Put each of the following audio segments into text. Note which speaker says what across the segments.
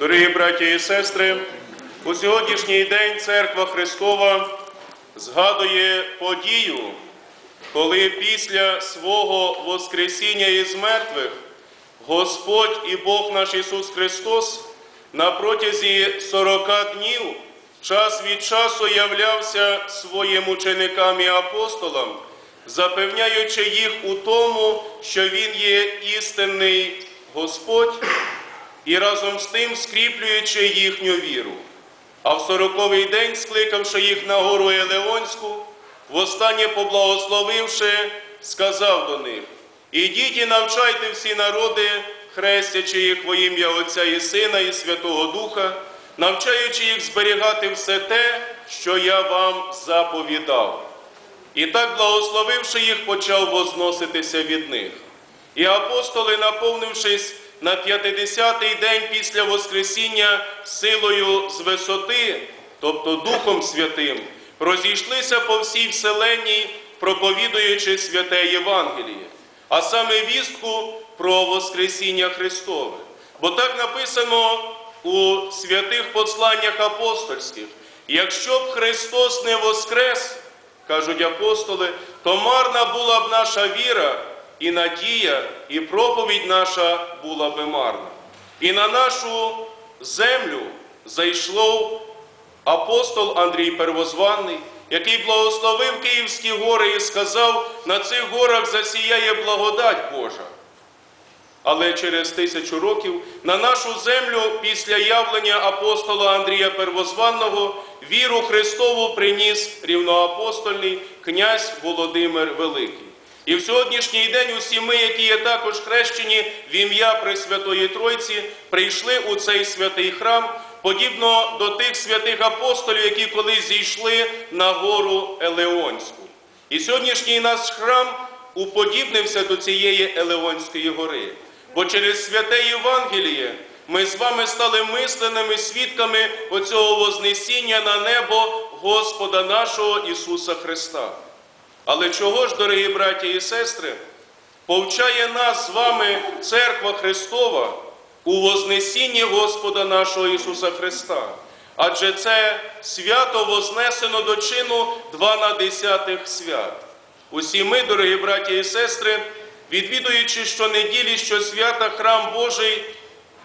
Speaker 1: Дорогі браті і сестри, у сьогоднішній день Церква Христова згадує подію, коли після свого Воскресіння із мертвих Господь і Бог наш Ісус Христос на протязі 40 днів час від часу являвся своїм ученикам і апостолам, запевняючи їх у тому, що Він є істинний Господь і разом з тим скріплюючи їхню віру. А в сороковий день, скликавши їх на гору Елеонську, востаннє поблагословивши, сказав до них: Ідіть і навчайте всі народи, хрестячи їх во ім'я Отця і Сина, і Святого Духа, навчаючи їх зберігати все те, що я вам заповідав. І так, благословивши їх, почав возноситися від них. І апостоли, наповнившись на 50-й день після Воскресіння силою з висоти, тобто Духом Святим, розійшлися по всій вселенній, проповідуючи святе Євангеліє, а саме вістку про Воскресіння Христове. Бо так написано у святих посланнях апостольських: якщо б Христос не воскрес, кажуть апостоли, то марна була б наша віра, і надія, і проповідь наша була би марна. І на нашу землю зайшло апостол Андрій Первозванний, який благословив Київські гори і сказав, на цих горах засіяє благодать Божа. Але через тисячу років на нашу землю після явлення апостола Андрія Первозванного віру Христову приніс рівноапостольний князь Володимир Великий. І в сьогоднішній день усі ми, які є також хрещені в ім'я Пресвятої Тройці, прийшли у цей святий храм, подібно до тих святих апостолів, які колись зійшли на гору Елеонську. І сьогоднішній наш храм уподібнився до цієї Елеонської гори. Бо через святе Євангеліє ми з вами стали мисленими свідками оцього Вознесіння на небо Господа нашого Ісуса Христа. Але чого ж, дорогі браті і сестри, повчає нас з вами Церква Христова у Вознесінні Господа нашого Ісуса Христа? Адже це свято вознесено до чину два на десятих свят. Усі ми, дорогі браті і сестри, відвідуючи щонеділі, що свята храм Божий,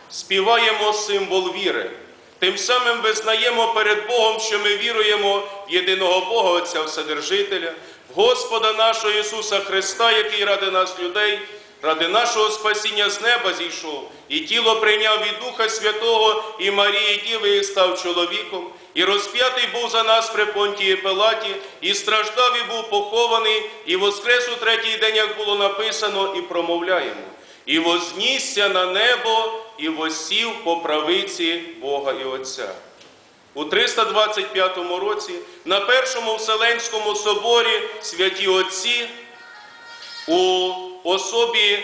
Speaker 1: співаємо символ віри. Тим самим визнаємо перед Богом, що ми віруємо в єдиного Бога Отця Вседержителя, Господа нашого Ісуса Христа, який ради нас людей, ради нашого спасіння з неба зійшов, і тіло прийняв від Духа Святого і Марії Діви і став чоловіком, і розп'ятий був за нас при Понтії Пилаті, і страждав, і був похований, і воскрес у третій день, як було написано, і промовляємо. І вознісся на небо, і восів по правиці Бога і Отця. У 325 році на Першому Вселенському соборі святі Отці у особі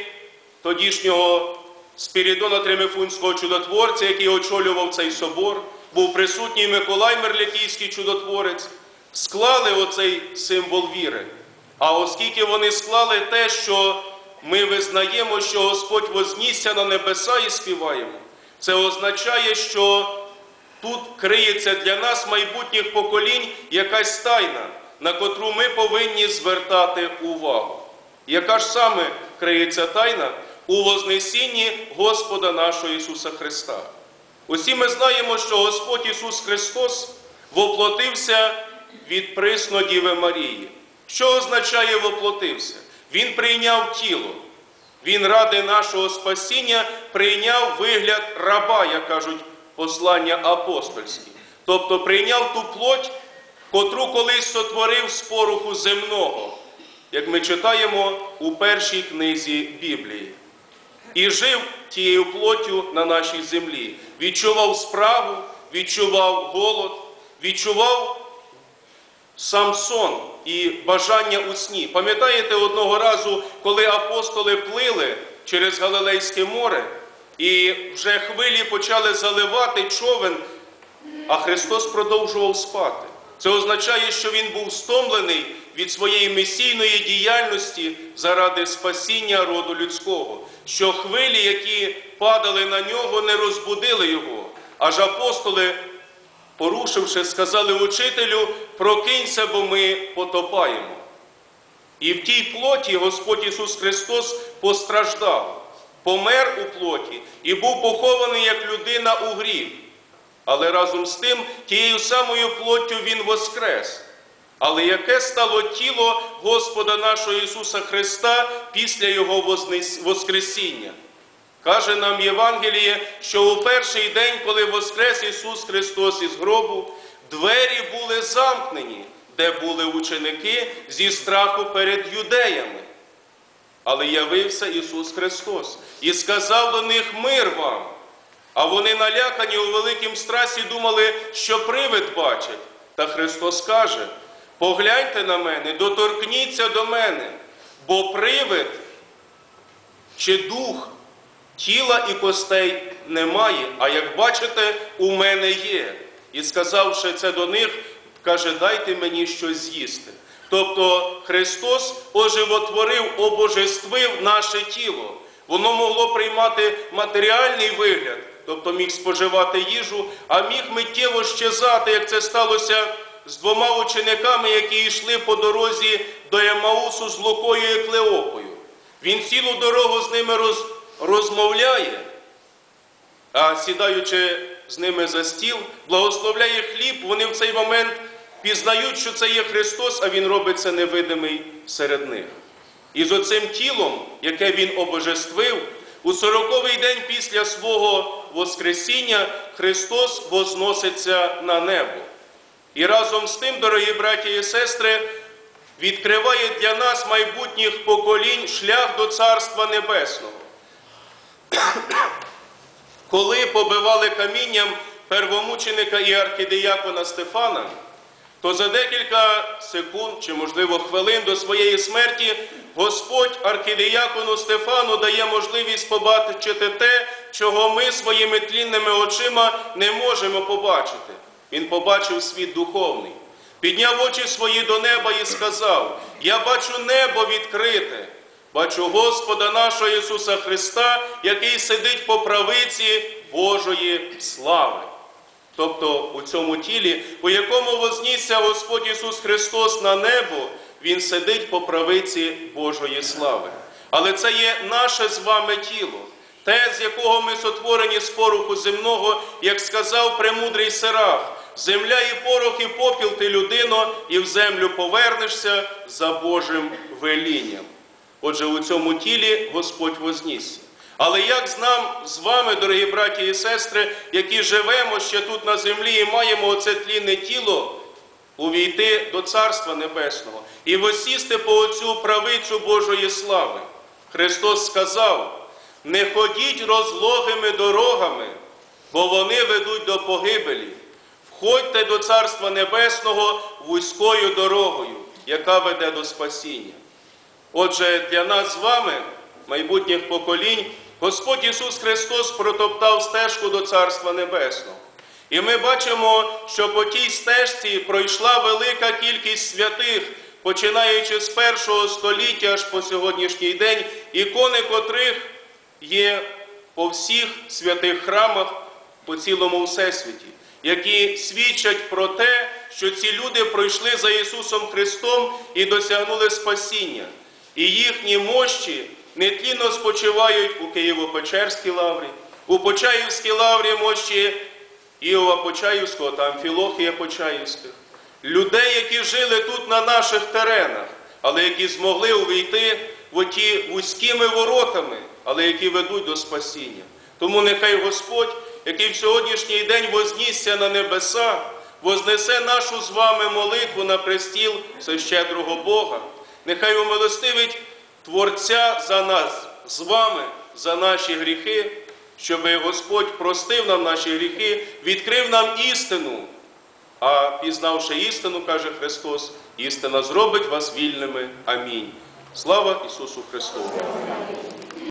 Speaker 1: тодішнього Спірідона Тремифунського чудотворця, який очолював цей собор, був присутній Миколай Мерлякійський чудотворець, склали оцей символ віри. А оскільки вони склали те, що ми визнаємо, що Господь вознісся на небеса і співаємо, це означає, що тут криється для нас майбутніх поколінь якась тайна, на котру ми повинні звертати увагу. Яка ж саме криється тайна у Вознесінні Господа нашого Ісуса Христа? Усі ми знаємо, що Господь Ісус Христос воплотився від присно Діви Марії. Що означає воплотився? Він прийняв тіло. Він ради нашого спасіння прийняв вигляд раба, як кажуть послання апостольські. Тобто прийняв ту плоть, котру колись сотворив з поруху земного, як ми читаємо у першій книзі Біблії. І жив тією плоттю на нашій землі. Відчував справу, відчував голод, відчував сам сон і бажання у сні. Пам'ятаєте одного разу, коли апостоли плили через Галилейське море, і вже хвилі почали заливати човен, а Христос продовжував спати. Це означає, що Він був стомлений від своєї месійної діяльності заради спасіння роду людського, що хвилі, які падали на нього, не розбудили його, Аж апостоли, порушивши, сказали учителю, прокинься, бо ми потопаємо. І в тій плоті Господь Ісус Христос постраждав, помер у плоті і був похований як людина у гріб. Але разом з тим, тією самою плоттю Він воскрес. Але яке стало тіло Господа нашого Ісуса Христа після Його Воскресіння? Каже нам Євангеліє, що у перший день, коли воскрес Ісус Христос із гробу, двері були замкнені, де були ученики зі страху перед юдеями. Але явився Ісус Христос і сказав до них мир вам. А вони налякані у великім страсі думали, що привид бачать. Та Христос каже: погляньте на мене, доторкніться до мене, бо привид чи дух тіла і костей немає, а як бачите, у мене є. І сказавши це до них, каже, дайте мені щось з'їсти. Тобто Христос оживотворив, обожествив наше тіло. Воно могло приймати матеріальний вигляд, тобто міг споживати їжу, а міг миттєво щезати, як це сталося з двома учениками, які йшли по дорозі до Емаусу з Лукою і Клеопою. Він цілу дорогу з ними роз, розмовляє, а сідаючи з ними за стіл, благословляє хліб, вони в цей момент пізнають, що це є Христос, а Він робить це невидимий серед них. І з оцим тілом, яке Він обожествив, у сороковий день після свого Воскресіння Христос возноситься на небо. І разом з тим, дорогі браті і сестри, відкриває для нас майбутніх поколінь шлях до Царства Небесного. Коли побивали камінням первомученика і архідеякона Стефана, то за декілька секунд чи, можливо, хвилин до своєї смерті Господь архідеякону Стефану дає можливість побачити те, чого ми своїми тлінними очима не можемо побачити. Він побачив світ духовний, підняв очі свої до неба і сказав: Я бачу небо відкрите, бачу Господа нашого Ісуса Христа, який сидить по правиці Божої слави. Тобто у цьому тілі, у якому вознісся Господь Ісус Христос на небо, Він сидить по правиці Божої слави. Але це є наше з вами тіло, те, з якого ми сотворені з пороху земного, як сказав премудрий Сераф, земля і порох, і попіл ти людино, і в землю повернешся за Божим велінням. Отже, у цьому тілі Господь вознісся. Але як з нам з вами, дорогі браті і сестри, які живемо ще тут на землі і маємо оце тлінне тіло, увійти до Царства Небесного і восісти по оцю правицю Божої слави? Христос сказав: не ходіть розлогими дорогами, бо вони ведуть до погибелі. Входьте до Царства Небесного вузькою дорогою, яка веде до спасіння. Отже, для нас з вами, майбутніх поколінь, Господь Ісус Христос протоптав стежку до Царства Небесного. І ми бачимо, що по тій стежці пройшла велика кількість святих, починаючи з першого століття аж по сьогоднішній день, ікони котрих є по всіх святих храмах по цілому всесвіті, які свідчать про те, що ці люди пройшли за Ісусом Христом і досягнули спасіння. І їхні мощі нетлінно спочивають у Києво-Печерській лаврі, у Почаївській лаврі мощі Іова Почаївського та Амфілохія Почаївських. Людей, які жили тут на наших теренах, але які змогли увійти в оті вузькими воротами, але які ведуть до спасіння. Тому нехай Господь, який в сьогоднішній день вознісся на небеса, вознесе нашу з вами молитву на престіл всещедрого Бога. Нехай умилостивить Творця за нас з вами, за наші гріхи, щоб Господь простив нам наші гріхи, відкрив нам істину. А пізнавши істину, каже Христос, істина зробить вас вільними. Амінь. Слава Ісусу Христу!